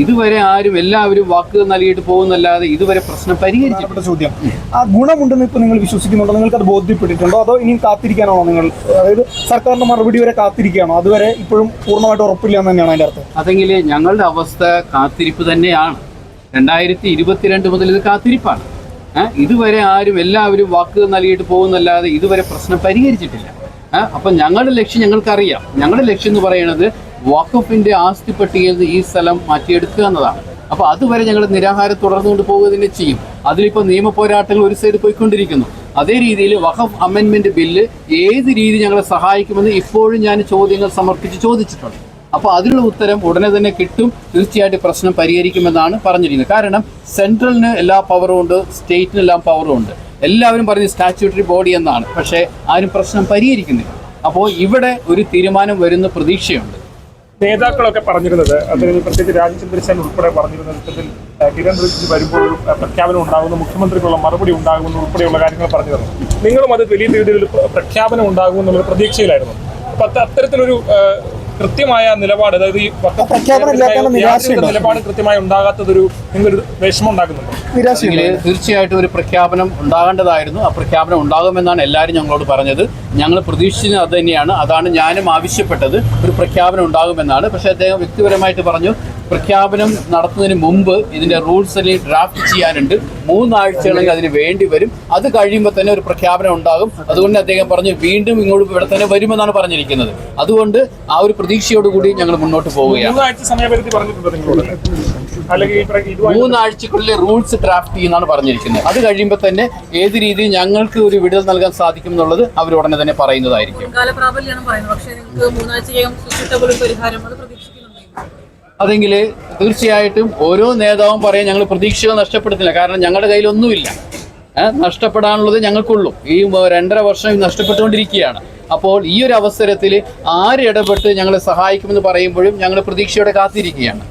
ഇതുവരെ ആരും എല്ലാവരും വാക്കുകൾ നൽകിയിട്ട് പോകുന്നല്ലാതെ ഇതുവരെ പ്രശ്നം പരിഹരിച്ചു ചോദ്യം. ആ ഗുണമുണ്ടെന്ന് ഇപ്പൊ നിങ്ങൾ വിശ്വസിക്കുന്നുണ്ടോ? നിങ്ങൾക്ക് അത് ബോധ്യപ്പെട്ടിട്ടുണ്ടോ? അതോ ഇനിയും കാത്തിരിക്കാനാണോ നിങ്ങൾ? അതായത് സർക്കാരിന്റെ മറുപടി വരെ കാത്തിരിക്കുകയാണോ? അതുവരെ ഇപ്പോഴും പൂർണമായിട്ട് ഉറപ്പില്ല എന്ന് തന്നെയാണ് അതിന്റെ അർത്ഥം. അതെങ്കിൽ ഞങ്ങളുടെ അവസ്ഥ കാത്തിരിപ്പ് തന്നെയാണ്. രണ്ടായിരത്തി ഇരുപത്തിരണ്ട് മുതൽ ഇത് കാത്തിരിപ്പാണ്. ഇതുവരെ ആരും എല്ലാവരും വാക്കുകൾ നൽകിയിട്ട് പോകുന്നല്ലാതെ ഇതുവരെ പ്രശ്നം പരിഹരിച്ചിട്ടില്ല. അപ്പം ഞങ്ങളുടെ ലക്ഷ്യം ഞങ്ങൾക്കറിയാം. ഞങ്ങളുടെ ലക്ഷ്യം എന്ന് പറയുന്നത് വഖഫിന്റെ ആസ്തി പട്ടികയിൽ നിന്ന് ഈ സ്ഥലം മാറ്റിയെടുക്കുക എന്നതാണ്. അപ്പോൾ അതുവരെ ഞങ്ങൾ നിരാഹാരം തുടർന്നുകൊണ്ട് പോകുക തന്നെ ചെയ്യും. അതിലിപ്പോൾ നിയമ പോരാട്ടങ്ങൾ ഒരു സൈഡ് പോയിക്കൊണ്ടിരിക്കുന്നു. അതേ രീതിയിൽ വഖഫ് അമെൻമെന്റ് ബില്ല് ഏത് രീതി ഞങ്ങളെ സഹായിക്കുമെന്ന് ഇപ്പോഴും ഞാൻ ചോദ്യങ്ങൾ സമർപ്പിച്ച് ചോദിച്ചിട്ടുണ്ട്. അപ്പോൾ അതിനുള്ള ഉത്തരം ഉടനെ തന്നെ കിട്ടും. തീർച്ചയായിട്ടും പ്രശ്നം പരിഹരിക്കുമെന്നാണ് പറഞ്ഞിരിക്കുന്നത്. കാരണം സെൻട്രലിന് എല്ലാ പവറും ഉണ്ട് സ്റ്റേറ്റിന് എല്ലാം പവറും ഉണ്ട്. എല്ലാവരും പറഞ്ഞ് സ്റ്റാച്യൂട്ടറി ബോഡി എന്നാണ്. പക്ഷേ ആരും പ്രശ്നം പരിഹരിക്കുന്നില്ല. അപ്പോൾ ഇവിടെ ഒരു തീരുമാനം വരുന്ന പ്രതീക്ഷയുണ്ട്. നേതാക്കളൊക്കെ പറഞ്ഞിരുന്നത് അതിൽ പ്രത്യേകിച്ച് രാജീവ് സെൻ ഉൾപ്പെടെ പറഞ്ഞിരുന്നത് ഇത്തരത്തിൽ കിരൺ റിജിജു വരുമ്പോൾ ഒരു പ്രഖ്യാപനം ഉണ്ടാകുന്നു മുഖ്യമന്ത്രിക്കുള്ള മറുപടി ഉണ്ടാകുന്നു ഉൾപ്പെടെയുള്ള കാര്യങ്ങൾ പറഞ്ഞിരുന്നു. നിങ്ങളും അത് വലിയ രീതിയിൽ പ്രഖ്യാപനം ഉണ്ടാകുമെന്നുള്ള പ്രതീക്ഷയിലായിരുന്നു. അപ്പൊ അത്ത- അത്തരത്തിലൊരു കൃത്യമായ നിലപാട് അതായത് ഈ? നിലപാട് കൃത്യമായി ഉണ്ടാകാത്തതൊരു നിങ്ങളൊരു വിഷമം ഉണ്ടാക്കുന്നുണ്ട് തീർച്ചയായിട്ടും ഒരു പ്രഖ്യാപനം ഉണ്ടാകേണ്ടതായിരുന്നു. ആ പ്രഖ്യാപനം ഉണ്ടാകുമെന്നാണ് എല്ലാവരും ഞങ്ങളോട് പറഞ്ഞത്. ഞങ്ങൾ പ്രതീക്ഷിച്ചത് അത് തന്നെയാണ്. അതാണ് ഞാനും ആവശ്യപ്പെട്ടത്. ഒരു പ്രഖ്യാപനം ഉണ്ടാകുമെന്നാണ്. പക്ഷേ അദ്ദേഹം വ്യക്തിപരമായിട്ട് പറഞ്ഞു പ്രഖ്യാപനം നടത്തുന്നതിന് മുമ്പ് ഇതിന്റെ റൂൾസ് അല്ലെങ്കിൽ ഡ്രാഫ്റ്റ് ചെയ്യാനുണ്ട്. മൂന്നാഴ്ചകളെങ്കിൽ അതിന് വേണ്ടി വരും. അത് കഴിയുമ്പോൾ തന്നെ ഒരു പ്രഖ്യാപനം ഉണ്ടാകും. അതുകൊണ്ട് അദ്ദേഹം പറഞ്ഞു വീണ്ടും ഇങ്ങോട്ട് ഇവിടെ തന്നെ വരുമെന്നാണ് പറഞ്ഞിരിക്കുന്നത്. അതുകൊണ്ട് ആ ഒരു പ്രതീക്ഷയോടുകൂടി ഞങ്ങൾ മുന്നോട്ട് പോവുകയാണ്. മൂന്നാഴ്ചക്കുള്ളിൽ റൂൾസ് ഡ്രാഫ്റ്റ് ചെയ്യുന്നതാണ് പറഞ്ഞിരിക്കുന്നത്. അത് കഴിയുമ്പോൾ തന്നെ ഏത് രീതിയിൽ ഞങ്ങൾക്ക് ഒരു വിടുതൽ നൽകാൻ സാധിക്കും എന്നുള്ളത് അവർ ഉടനെ തന്നെ പറയുന്നതായിരിക്കും. പറയുന്നത്. പക്ഷേ നിങ്ങൾക്ക് സൂക്ഷിട്ട പരിഹാരം അത് പ്രതീക്ഷിക്കുന്നുണ്ടെങ്കിൽ അതെങ്കിൽ തീർച്ചയായിട്ടും ഓരോ നേതാവും പറയാൻ ഞങ്ങൾ പ്രതീക്ഷകൾ നഷ്ടപ്പെടുത്തില്ല. കാരണം ഞങ്ങളുടെ കയ്യിലൊന്നുമില്ല. നഷ്ടപ്പെടാനുള്ളത് ഞങ്ങൾക്കുള്ളൂ. ഈ രണ്ടര വർഷം നഷ്ടപ്പെട്ടുകൊണ്ടിരിക്കുകയാണ്. അപ്പോൾ ഈ ഒരു അവസരത്തിൽ ആര് ഇടപെട്ട് ഞങ്ങളെ സഹായിക്കുമെന്ന് പറയുമ്പോഴും ഞങ്ങൾ പ്രതീക്ഷയോടെ കാത്തിരിക്കുകയാണ്.